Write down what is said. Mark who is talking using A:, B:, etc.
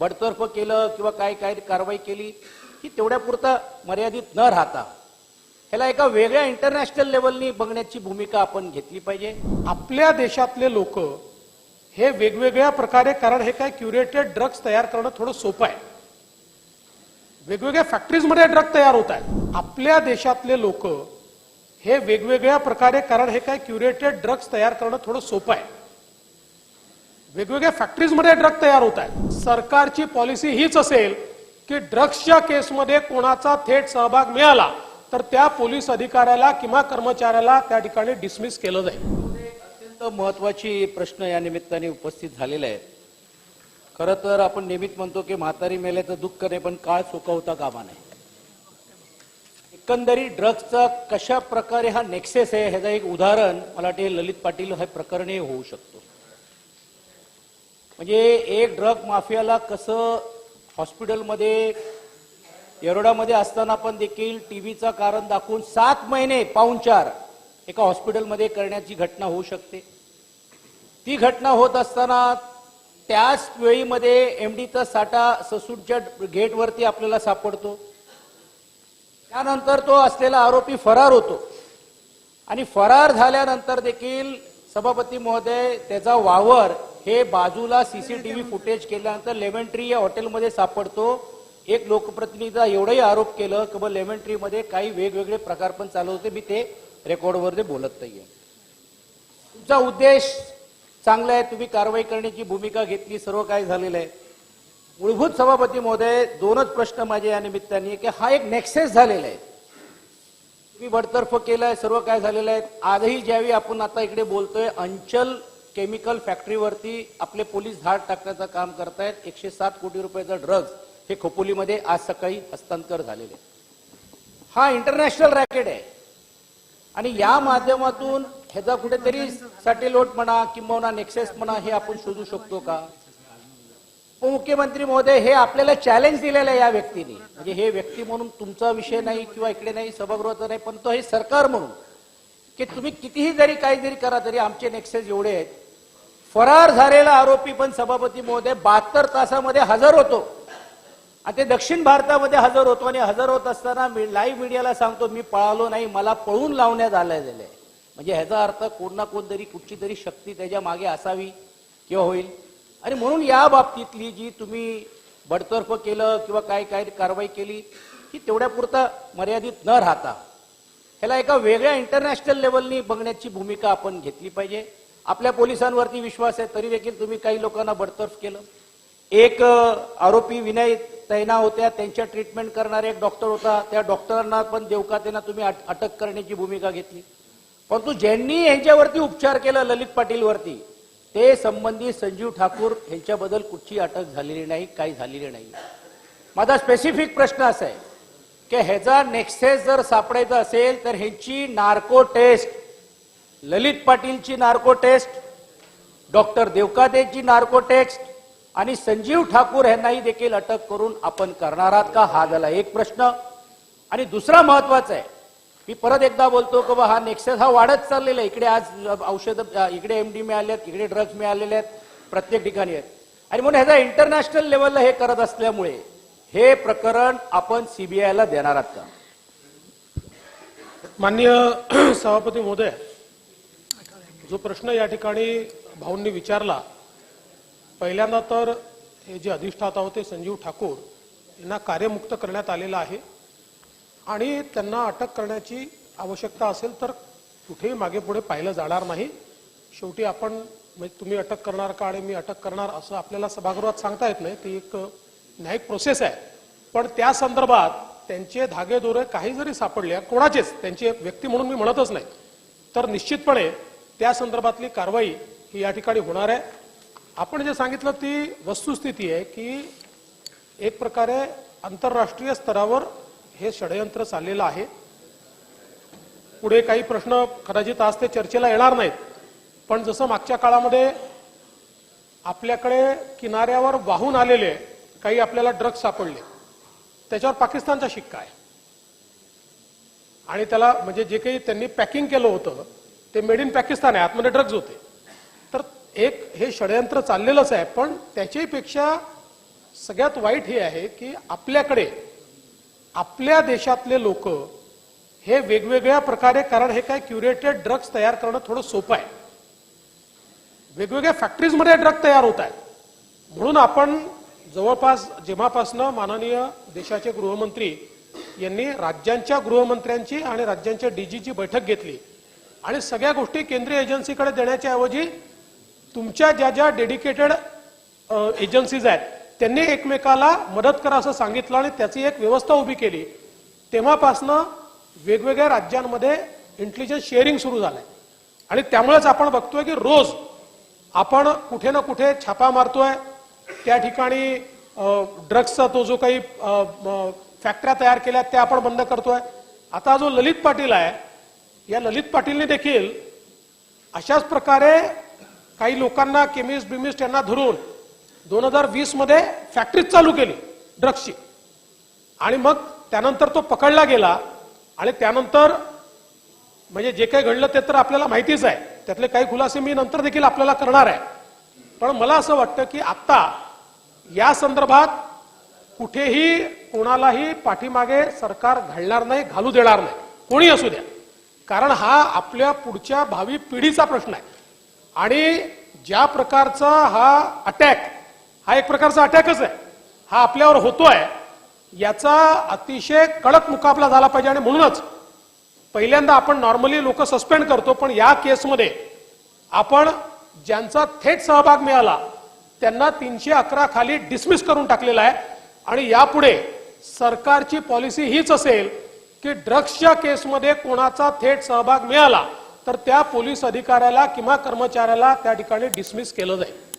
A: बडतर्फ केलं किंवा काय काय कारवाई केली की तेवढ्यापुरता मर्यादित न राहता ह्याला एका वेगळ्या इंटरनॅशनल लेवलनी बघण्याची भूमिका आपण घेतली पाहिजे.
B: आपल्या देशातले लोक हे वेगवेगळ्या प्रकारे कारण हे काय क्युरेटेड ड्रग्ज तयार करणं थोडं सोपं आहे. वेगवेगळ्या फॅक्टरीजमध्ये ड्रग तयार होत आहेत. आपल्या देशातले लोक हे वेगवेगळ्या प्रकारे कारण हे काय क्युरेटेड ड्रग्ज तयार करणं थोडं सोपं आहे. वेगवेगळ्या फॅक्टरीजमध्ये ड्रग तयार होत आहेत. सरकारची पॉलिसी हीच असेल की ड्रग्सच्या केसमध्ये कोणाचा थेट सहभाग मिळाला तर त्या पोलीस अधिकाऱ्याला किंवा कर्मचाऱ्याला त्या ठिकाणी डिसमिस केलं जाईल.
A: अत्यंत महत्वाची प्रश्न या निमित्ताने उपस्थित झालेले आहेत. खरं तर आपण नेहमीच म्हणतो की म्हातारी मेल्याचं दुःख नाही पण काळ चुकवता कामा नाही एकंदरीत ड्रग्सचा कशा प्रकारे हा नेक्सेस आहे ह्याचं एक उदाहरण मला वाटते ललित पाटील हे प्रकरणी होऊ शकतो. म्हणजे एक ड्रग माफियाला कसं हॉस्पिटलमध्ये येरोडामध्ये असताना पण देखील टीव्हीचा कारण दाखवून सात महिने पाऊणचार एका हॉस्पिटलमध्ये करण्याची घटना होऊ शकते. ती घटना होत असताना त्याच वेळीमध्ये एमडीचा साठा ससूटच्या गेटवरती आपल्याला सापडतो. त्यानंतर तो असलेला आरोपी फरार होतो. आणि फरार झाल्यानंतर देखील सभापती महोदय त्याचा वावर हे बाजूला सीसीटीव्ही फुटेज केल्यानंतर लेमन ट्री या हॉटेलमध्ये सापडतो. एक लोकप्रतिनिधीचा एवढंही आरोप केलं की मग लेमन ट्रीमध्ये काही वेगवेगळे प्रकार पण चालू होते. मी ते रेकॉर्डवर बोलत नाहीये. तुमचा उद्देश चांगला आहे. तुम्ही कारवाई करण्याची भूमिका घेतली. सर्व काय झालेलं आहे. मूलभूत सभापती महोदय दोनच प्रश्न माझे या निमित्ताने की हा एक नेक्सेस झालेला आहे. तुम्ही बडतर्फ केलाय. सर्व काय झालेलं आहे. आजही ज्यावेळी आपण आता इकडे बोलतोय अंचल केमिकल फॅक्टरीवरती आपले पोलीस धाड टाकण्याचं काम करतायत. एकशे सात कोटी रुपयाचा ड्रग्ज हे खोपोलीमध्ये आज सकाळी हस्तांतर झालेले हा इंटरनॅशनल रॅकेट आहे. आणि या माध्यमातून ह्याचा कुठेतरी सॅटेलोट म्हणा किंवा नेक्सेस म्हणा हे आपण शोधू शकतो का? उपमुख्यमंत्री महोदय हे आपल्याला चॅलेंज दिलेलं आहे या व्यक्तीने. म्हणजे हे व्यक्ती म्हणून तुमचा विषय नाही किंवा इकडे नाही सभागृहाचा नाही पण तो हे सरकार म्हणून. की तुम्ही कितीही जरी काही जरी करा तरी आमचे नेक्सेस एवढे आहेत. फरार झालेला आरोपी पण सभापती महोदय बहात्तर तासामध्ये हजर होतो. आणि ते दक्षिण भारतामध्ये हजर होतो आणि हजर होत असताना मी लाईव्ह मीडियाला सांगतो मी पळालो नाही मला पळून लावण्यात आलेलं आहे म्हणजे ह्याचा अर्थ कोण ना कोण तरी कुठची तरी शक्ती त्याच्यामागे असावी किंवा होईल. आणि म्हणून या बाबतीतली जी तुम्ही बडतर्फ केलं किंवा काय काय कारवाई केली की तेवढ्यापुरता मर्यादित न राहता. ह्याला एका वेगळ्या इंटरनॅशनल लेवलनी बघण्याची भूमिका आपण घेतली पाहिजे. आपल्या पोलिसांवरती विश्वास आहे तरी देखील तुम्ही काही लोकांना बडतर्फ केलं. एक आरोपी विनय तैना होत्या त्यांच्या ट्रीटमेंट करणारे एक डॉक्टर होता. त्या डॉक्टरांना पण देवकातेना तुम्ही अटक करण्याची भूमिका घेतली. परंतु ज्यांनी यांच्यावरती उपचार केला ललित पाटीलवरती ते संबंधित संजीव ठाकूर यांच्याबद्दल कुठची अटक झालेली नाही काही झालेली नाही. माझा स्पेसिफिक प्रश्न असा आहे की ह्याचा नेक्सेस जर सापडायचा असेल तर ह्यांची नार्को टेस्ट ललित पाटीलची नार्को टेस्ट डॉक्टर देवकादेची नार्को टेस्ट आणि संजीव ठाकूर यांनाही देखील अटक करून आपण करणार आहात का? हा झाला एक प्रश्न. आणि दुसरा महत्त्वाचा आहे मी परत एकदा बोलतो की बा हा नेक्सेस हा वाढत चाललेला आहे. इकडे आज औषध इकडे एमडी मिळाले आहेत इकडे ड्रग्ज मिळालेले आहेत प्रत्येक ठिकाणी आहेत. आणि म्हणून ह्याचा इंटरनॅशनल लेवलला हे करत असल्यामुळे हे प्रकरण आपण सीबीआयला देणार आहात का?
B: माननीय सभापती महोदय जो प्रश्न या ठिकाणी भाऊंनी विचारला पहिल्यांदा तर हे जे अधिष्ठाता होते संजीव ठाकूर यांना कार्यमुक्त करण्यात आलेलं आहे आणि त्यांना अटक करण्याची आवश्यकता असेल तर कुठेही मागे पुढे पाहिलं जाणार नाही. शेवटी आपण म्हणजे तुम्ही अटक करणार का आणि मी अटक करणार असं आपल्याला सभागृहात सांगता येत नाही. ती एक न्यायिक प्रोसेस आहे. पण त्या संदर्भात त्यांचे धागेदोरे काही जरी सापडले कोणाचेच त्यांचे व्यक्ती म्हणून मी म्हणतच नाही. तर निश्चितपणे त्या संदर्भातली कारवाई ही या ठिकाणी होणार आहे. आपण जे सांगितलं ती वस्तुस्थिती आहे की एक प्रकारे आंतरराष्ट्रीय स्तरावर हे षडयंत्र चाललेलं आहे. पुढे काही प्रश्न कदाचित आज ते चर्चेला येणार नाहीत. पण जसं मागच्या काळामध्ये आपल्याकडे किनाऱ्यावर वाहून आलेले काही आपल्याला ड्रग्ज सापडले त्याच्यावर पाकिस्तानचा शिक्का आहे. आणि त्याला म्हणजे जे काही त्यांनी पॅकिंग केलं होतं ते मेड इन पाकिस्तान आहे आतमध्ये ड्रग्ज होते. तर एक हे षडयंत्र चाललेलंच आहे पण त्याच्यापेक्षा सगळ्यात वाईट हे आहे की आपल्याकडे आपल्या देशातले लोक हे वेगवेगळ्या प्रकारे कारण हे काय क्युरेटेड ड्रग्ज तयार करणं थोडं सोपं आहे. वेगवेगळ्या फॅक्टरीजमध्ये ड्रग तयार होत आहेत. म्हणून आपण जवळपास जेव्हापासनं माननीय देशाचे गृहमंत्री यांनी राज्यांच्या गृहमंत्र्यांची आणि राज्यांच्या डीजीची बैठक घेतली. आणि सगळ्या गोष्टी केंद्रीय एजन्सीकडे देण्याच्या ऐवजी तुमच्या ज्या ज्या डेडिकेटेड एजन्सीज आहेत त्यांनी एकमेकाला मदत करा असं सांगितलं आणि त्याची एक व्यवस्था उभी केली. तेव्हापासनं वेगवेगळ्या राज्यांमध्ये इंटेलिजन्स शेअरिंग सुरू झालंय. आणि त्यामुळेच आपण बघतोय की रोज आपण कुठे ना कुठे छापा मारतोय. त्या ठिकाणी ड्रग्सचा तो जो काही फॅक्टऱ्या तयार केल्या त्या आपण बंद करतोय. आता जो ललित पाटील आहे या ललित पाटीलने देखील अशाच प्रकारे काही लोकांना केमिस्ट बिमिस्ट यांना धरून दोन हजार वीसमध्ये फॅक्टरीच चालू केली ड्रग्सची आणि मग त्यानंतर तो पकडला गेला आणि त्यानंतर म्हणजे जे काही घडलं ते तर आपल्याला माहितीच आहे. त्यातले काही खुलासे मी नंतर देखील आपल्याला करणार आहे. पण मला असं वाटतं की आत्ता या संदर्भात कुठेही कोणालाही पाठीमागे सरकार घालणार नाही घालू देणार नाही. कोणी असू द्या. कारण हा आपल्या पुढच्या भावी पिढीचा प्रश्न आहे. आणि ज्या प्रकारचा हा अटॅक हा एक प्रकारचा अटॅकच आहे हा आपल्यावर होतोय याचा अतिशय कडक मुकाबला झाला पाहिजे. आणि म्हणूनच पहिल्यांदा आपण नॉर्मली लोक सस्पेंड करतो पण या केसमध्ये आपण ज्यांचा थेट सहभाग मिळाला त्यांना तीनशे अकरा खाली डिसमिस करून टाकलेला आहे. आणि यापुढे सरकारची पॉलिसी हीच असेल की ड्रग्सच्या केसमध्ये कोणाचा थेट सहभाग मिळाला तर त्या पोलीस अधिकाऱ्याला किंवा कर्मचाऱ्याला त्या ठिकाणी डिसमिस केलं जाईल.